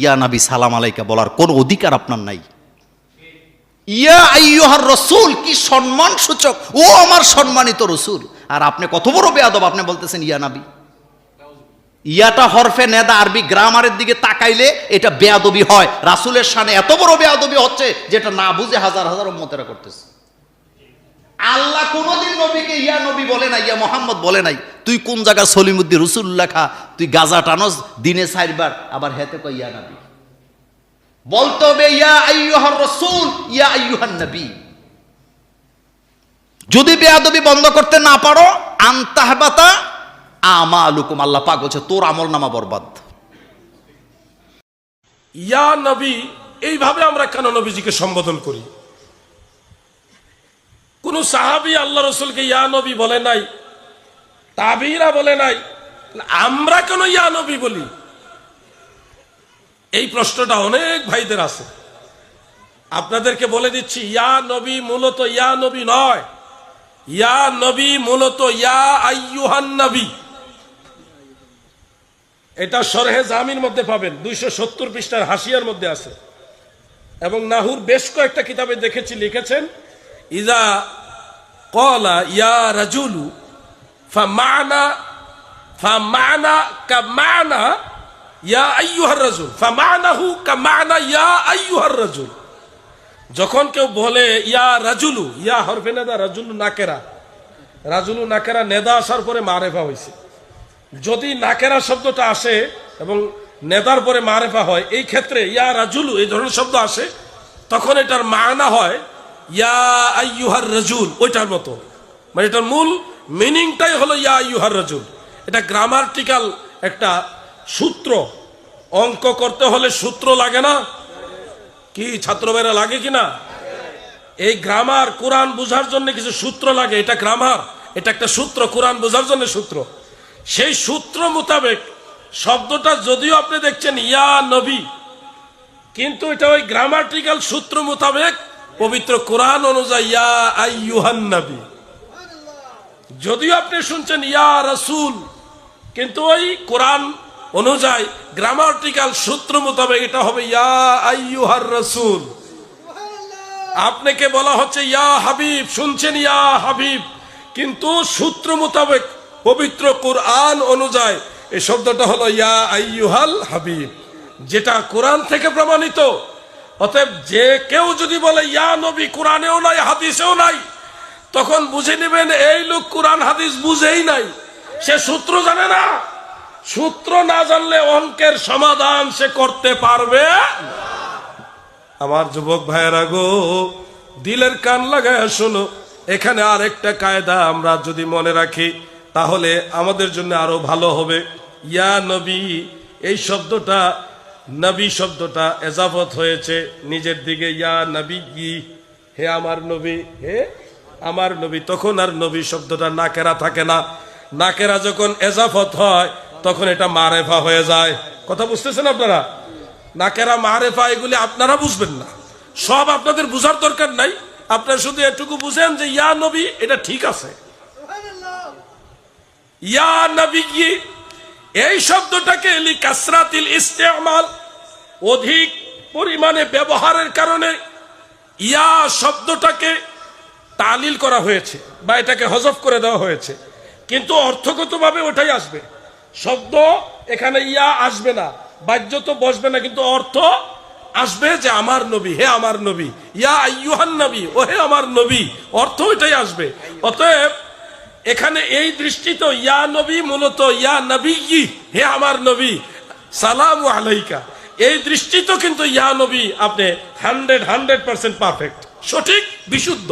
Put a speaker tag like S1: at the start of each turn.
S1: ইয়া নাবি সালাম আলাইকা বলার কোন অধিকার আপনার নাই। ইয়া আইয়ুহার রসুল, কি সম্মান সূচক ও আমার সম্মানিত রসুল। আর আপনি কত বড় বেয়াদব, আপনি বলতেছেন ইয়া নাবি। ইয়াটা হরফে নেদা আরবি গ্রামারের দিকে তাকাইলে এটা বেয়াদবি হয়। রাসুলের সানে এত বড় বেয়াদবি হচ্ছে যেটা না বুঝে হাজার হাজার মতেরা করতেছে। আল্লাহ কোনোদিন নবীকে, ইয়া নবী বলে নাই, ইয়া মোহাম্মদ বলে নাই। তুই কোন জায়গা সলিমুদ্দি রসুল্লাহ খা, তুই গাজা টানস, দিনে চারবার, আবার হেতে কই ইয়া নবী। বলতে হবে ইয়া আইয়ুহার রসুল, ইয়া আইয়ুহান নবী। যদি বেয়াদবি বন্ধ করতে না পারো আন্তাহবাতা আমালুকুম। আল্লাহ পাক বলছে, তোর আমল নামা বরবাদ।
S2: ইয়া নবী, এইভাবে আমরা কেন নবীজিকে সম্বোধন করি? কোন সাহাবি আল্লাহ রসুলকে ইয়া নবী বলে নাই, তাবিরা বলে নাই, আমরা কেন ইয়া নবী বলি? এই প্রশ্নটা অনেক ভাইদের আছে। আপনাদেরকে বলে দিচ্ছি, ইয়া নবী মূলত ইয়া নবী নয়। ইয়া নবী মূলত ইয়া আইয়ুহান নবী। এটা সরহে জামির মধ্যে পাবেন, দুইশো সত্তর পৃষ্ঠার হাসিয়ার মধ্যে আছে। এবং নাহুর বেশ কয়েকটা কিতাবে দেখেছি, লিখেছেন ইজা কলা, ইয়া রাজুলু, ফামানা ফামানা কামানা, ইয়া আইয়ুহার রাজুল, ফামানাহু কামানা, ইয়া আইয়ুহার রাজুল। যখন কেউ বলে, ইয়া রাজুলু, ইয়া হরফে নেদা, রাজুলু নাকেরা রাজুলু নাকেরা নেদা আসার পরে মারেফা হয়েছে যদি নাকেরা শব্দটা আসে এবং নেদার পরে মারেফা হয়, এই ক্ষেত্রে ইয়া রাজুলু এই ধরনের শব্দ আসে, তখন এটার মানা হয় ইয়া আইয়ুহার রাজুল, ওইটার মতো। মানে এটার মূল মিনিংটাই হলো ইয়া আইয়ুহার রাজুল। এটা গ্রামার্টিক্যাল একটা সূত্র। অঙ্ক করতে হলে সূত্র লাগে না। কি, ছাত্র ভাইরা লাগে কি না এই গ্রামার, কোরআন বোঝার জন্য কিছু সূত্র লাগে। এটা গ্রামার, এটা একটা সূত্র, কোরআন বোঝার জন্য সূত্র। সেই সূত্র মোতাবেক শব্দটা যদিও আপনি দেখছেন ইয়া নবী, কিন্তু এটা ওই গ্রামাটিক্যাল সূত্র মোতাবেক পবিত্র কোরআন অনুযায়ী যদিও আপনি শুনছেন, ইয়া রাসূল, কিন্তু ওই কোরআন অনুযায়ী, গ্রামাটিক্যাল সূত্র মোতাবেক এটা হবে, ইয়া আইয়ুহার রাসূল। আপনাকে বলা হচ্ছে, ইয়া হাবিব, শুনছেন, ইয়া হাবিব। কিন্তু সূত্র মোতাবেক, পবিত্র কোরআন অনুযায়ী, এই শব্দটা হলো, ইয়া আইয়ুহাল হাবিব। যেটা কোরআন থেকে প্রমাণিত অতএব যে কেউ যদি বলে, ইয়া নবী, কোরআনেও নাই, হাদিসেও নাই, তখন বুঝে নেবেন, এই লোক কোরআন, হাদিস বুঝেই নাই। সে সূত্র জানে না। সূত্র না জানলে অঙ্কের সমাধান সে করতে পারবে আমার যুবক ভাইয়েরা গো, দিলের কান লাগায় শোনো। এখানে আর একটা কায়দা আমরা যদি মনে রাখি, তাহলে আমাদের জন্য আরও ভালো হবে। ইয়া নবী, এই শব্দটা নবী শব্দটা এজাফত হয়েছে। নিজের দিকে, ইয়া নবী কি? হে আমার নবী। হে আমার নবী। তখন আর নবী শব্দটা নাকেরা থাকে না। নাকেরা যখন এজাফত হয়, তখন এটা মারেফা হয়ে যায়। কথা বুঝতেছেন আপনারা? নাকেরা, মারেফা, এগুলি আপনারা বুঝবেন না। সব আপনাদের বুঝার দরকার নাই। আপনারা শুধু এটুকু বুঝেন যে, ইয়া নবী, এটা ঠিক আছে। ইয়া নবী এই শব্দটাকে লি কাসরাতিল ইস্তেমাল অধিক পরিমাণে ব্যবহারের কারণে ইয়া শব্দটাকে তালিল করা হয়েছে বা এটাকে হজফ করে দেওয়া হয়েছে। কিন্তু অর্থগতভাবে ওটাই আসবে। শব্দ এখানে ইয়া আসবে না, বাহ্য তো বসবে না, কিন্তু অর্থ আসবে যে আমার নবী, হে আমার নবী, ইয়া আইয়ুহান নবী, ও হে আমার নবী, অর্থ ওইটাই আসবে। অতএব এখানে এই দৃষ্টিতে, ইয়া নবী মূলত, ইয়া নবী কি হে আমার নবী, সালাম আলাইকা। এই দৃষ্টি তো কিন্তু ইয়া নবী আপনি হান্ড্রেড হান্ড্রেড পার্সেন্ট পারফেক্ট সঠিক, বিশুদ্ধ।